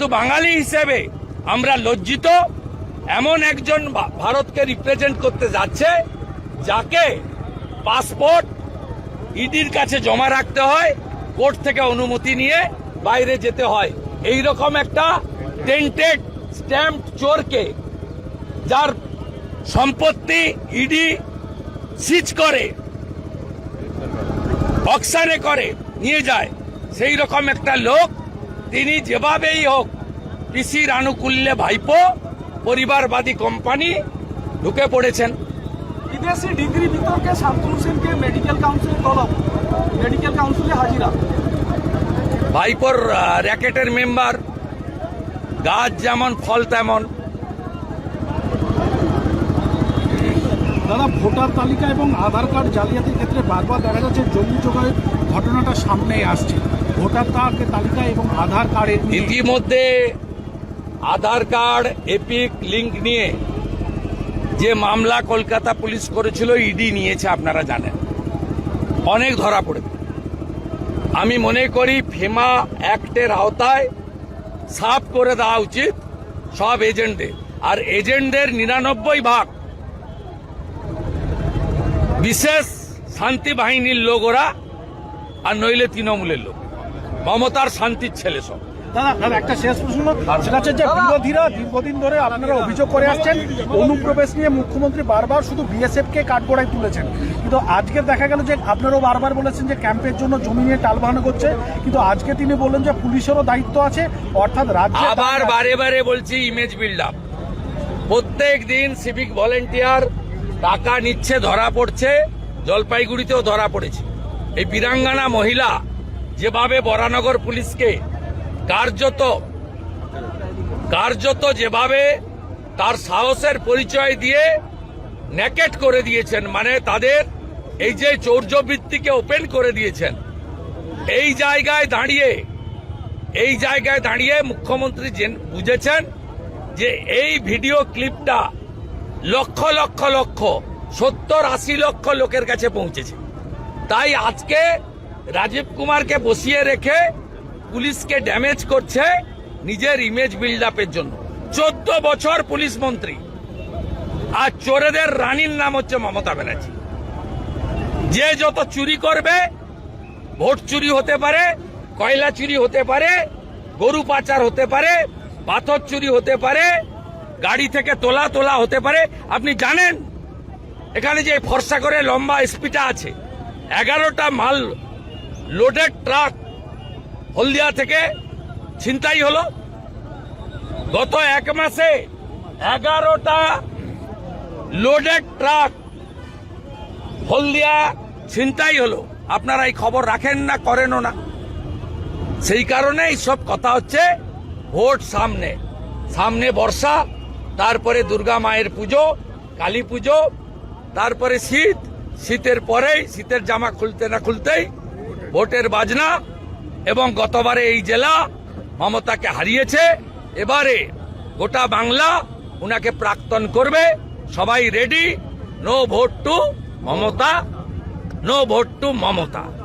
তো বাঙালি হিসেবে আমরা লজ্জিত। এমন একজন ভারতকে রিপ্রেজেন্ট করতে যাচ্ছে, যাকে পাসপোর্ট ইডির কাছে জমা রাখতে হয়, কোর্ট থেকে অনুমতি নিয়ে বাইরে যেতে হয়। এই রকম একটা টেন্টেড স্ট্যাম্প চোরকে যার সম্পত্তি ইডি সিজ করে অক্সারে করে নিয়ে যায়। সেই রকম একটা লোক তিনি যেভাবেই হোক পিসির আনুকূল্যে ভাইপো পরিবারবাদী কোম্পানি ঢুকে পড়েছেন। বিদেশি ডিগ্রি বিতর্কে শান্তনু সেনকে মেডিকেল কাউন্সিলে তলব। মেডিকেল কাউন্সিলে হাজিরা। ভাইপোর র্যাকেটের মেম্বার গাছ যেমন ফল তেমন। দাদা ভোটার তালিকা এবং আধার কার্ড জালিয়াতির ক্ষেত্রে বারবার দেখা যাচ্ছে জমি জোগাড়ের ঘটনাটা সামনে আসছে। ভোটার তা- তালিকা এবং আধার কার্ডের ইতিমধ্যে আধার কার্ড এপিক লিংক নিয়ে যে মামলা কলকাতা পুলিশ করেছিল ইডি নিয়েছে, আপনারা জানেন। অনেক ধরা পড়েছে। আমি মনে করি ফেমা অ্যাক্টের আওতায় সাফ করে দেওয়া উচিত সব এজেন্টদের আর এজেন্টদের নিরানব্বই ভাগ বিশেষ শান্তি বাহিনীর লোক ওরা আর নইলে তৃণমূলের লোক। মমতার শান্তির ছেলে সব। দাদা একটা শেষ প্রশ্ন। সেটা হচ্ছে যে বিরোধীরা দীর্ঘদিন ধরে আপনারা অভিযোগ করে আসছেন অনুপ্রবেশ নিয়ে মুখ্যমন্ত্রী বারবার শুধু বিএসএফ কে কাঠগড়ায় তুলেছেন। কিন্তু আজকে দেখা গেল যে আপনারাও বারবার বলেছেন যে ক্যাম্পের জন্য জমি নিয়ে টালবাহানা করছে। কিন্তু আজকে তিনি বললেন যে পুলিশেরও দায়িত্ব আছে অর্থাৎ রাজ্যে আবার বারে বারে বলছি ইমেজ বিল্ড আপ প্রত্যেক দিন সিভিক ভলেন্টিয়ার টাকা নিচ্ছে ধরা পড়ছে জলপাইগুড়িতেও ধরা পড়েছে। এই বীরাঙ্গানা মহিলা যেভাবে বরানগর পুলিশকে কার্যত কার্যত যেভাবে তার সাহসের পরিচয় দিয়ে ন্যাকেট করে দিয়েছেন মানে তাদের এই যে চৌর্যবৃত্তিকে ওপেন করে দিয়েছেন, এই জায়গায় দাঁড়িয়ে, এই জায়গায় দাঁড়িয়ে মুখ্যমন্ত্রী বুঝেছেন যে এই ভিডিও ক্লিপটা লক্ষ লক্ষ লক্ষ, সত্তর আশি লক্ষ লোকের কাছে পৌঁছেছে। তাই আজকে রাজীব কুমারকে বসিয়ে রেখে পুলিশকে ড্যামেজ করছে নিজের ইমেজ বিল্ড আপের জন্য। চোদ্দ বছর পুলিশ মন্ত্রী। আর চোরেদের রানীর নাম হচ্ছে মমতা ব্যানার্জি। যে যত চুরি করবে, ভোট চুরি হতে পারে, কয়লা চুরি হতে পারে, গরু পাচার হতে পারে, পাথর চুরি হতে পারে, গাড়ি থেকে তোলা তোলা হতে পারে। আপনি জানেন, এখানে যে ফর্সা করে লম্বা স্পিটা আছে এগারোটা মাল লোডেড ট্রাক হলদিয়া থেকে ছিনতাই হলো। গত এক মাসে এগারোটা লোডেড ট্রাক হলদিয়া ছিনতাই হলো। আপনারা এই খবর রাখেন না, করেনও না। সেই কারণে সব কথা হচ্ছে ভোট সামনে। সামনে বর্ষা, তারপরে দুর্গা মায়ের পুজো, কালী পুজো, তারপরে শীত শীতের পরেই, শীতের জামা খুলতে না খুলতেই ভোটের বাজনা এবং গতবারে এই জেলা মমতাকে হারিয়েছে। এবারে গোটা বাংলা ওনাকে প্রাক্তন করবে। সবাই ready no vote to Mamata. No vote to Mamata.